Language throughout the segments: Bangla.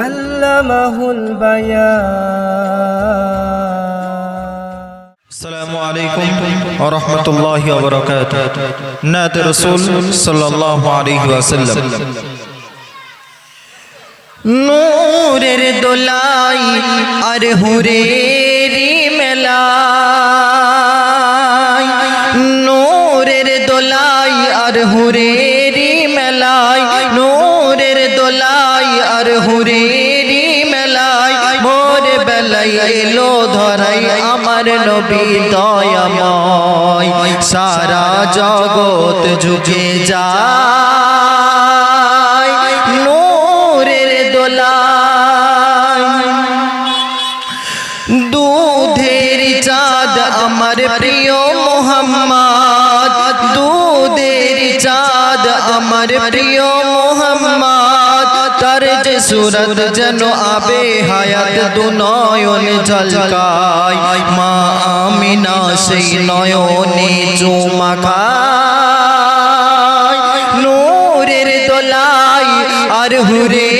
আল্লামাহুল বায়ান আসসালামু আলাইকুম ওয়া রাহমাতুল্লাহি নূরের দোলাই আর হুরে বেলাই এলো ধরাই আমার নবী দয়াময়। সারা জগৎ ঝুঁকে যায় নূরের দোলাই দুধের চাঁদ আমার প্রিয় মোহাম্মদ। দুধের চাঁদ আমার প্রিয় মোহাম্মদ। তার যে সুরত যেন আবে হায়াত দু নয়ন ঝলকায়। মা আমিনা সেই নয়নে চুমা খায়। নূরের দোলাই আর হুরেরি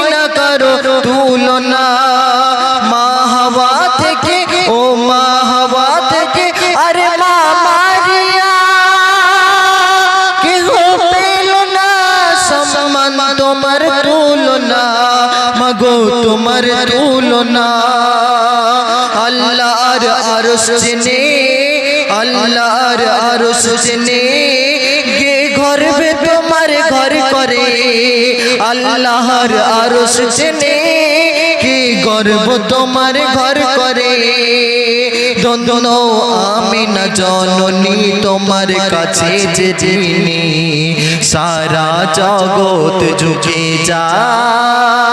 কারও তুলনা মা হাওয়া থেকে, ও মা হাওয়া থেকে, আরে মা তোমার তুলনা মগো তোমার তুলনা আল্লাহর আরশ জেনে আল্লাহর আরশ জেনে গে গর্বে ঘর করে আল্লাহর আরশ জেনে কি গর্ব তোমার ঘর করে? দ্বন্দ্ব আমি না জননী তোমার কাছে যে যিনি সারা জগৎ ঝুঁকে যায়।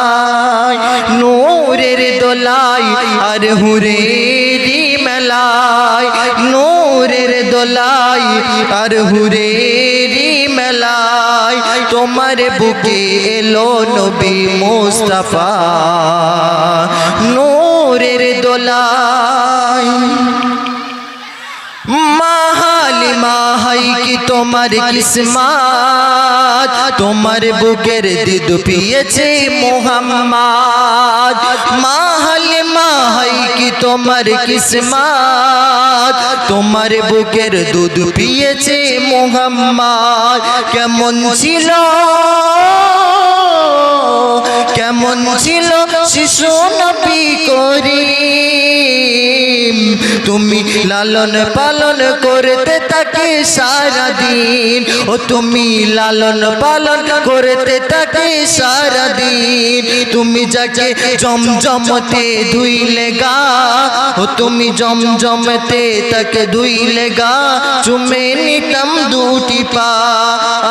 নূরের দোলাই আর হুরেরি মেলায়, নূরের দোলাই আর হুরেরি মেলায়। তোমার বুকে এলো নবী মোস্তফা। নূরের দোলাই মাহালি মাহাই কি তোমার কিসমত? তোমার বুকের দিদু পিয়েছে মোহাম্মদ। মাহালি মাহাই কি তোমার কিসমত? তোমার বুকের দুধ পিয়েছে মোহাম্মদ। কেমন ছিল? কেমন ছিল শিশু নবী করি তুমি লালন পালন করতে তাকে সারা দিন। ও তুমি লালন পালন করতে তাকে সারা দিন। তুমি যাকে জমজমতে ধুইলে গা ও তুমি জমজমতে তাকে ধুইলে গা চুমে নিতাম দুটি পা,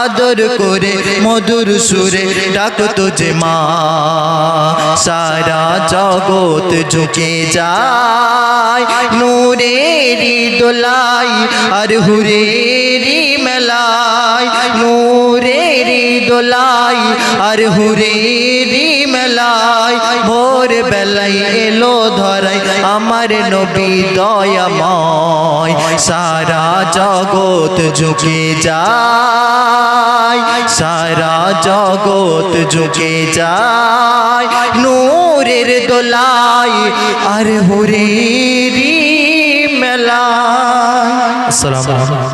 আদর করে মধুর সুরে ডাকতো যে মা। সারা জগৎ ঝুঁকে নূরেরি দোলাই আর হুরে হুরেরি মেলায় নূরেরি দোলাই, আর হুরেরি মেলায় ভোর বেলাই এলো ধরাই আমার নবী দয়াময়, সারা জগৎ ঝুঁকে যায়, সারা জগৎ ঝুঁকে যায়, নূরের দোলাই, আর মেলা আসসালামু আলাইকুম।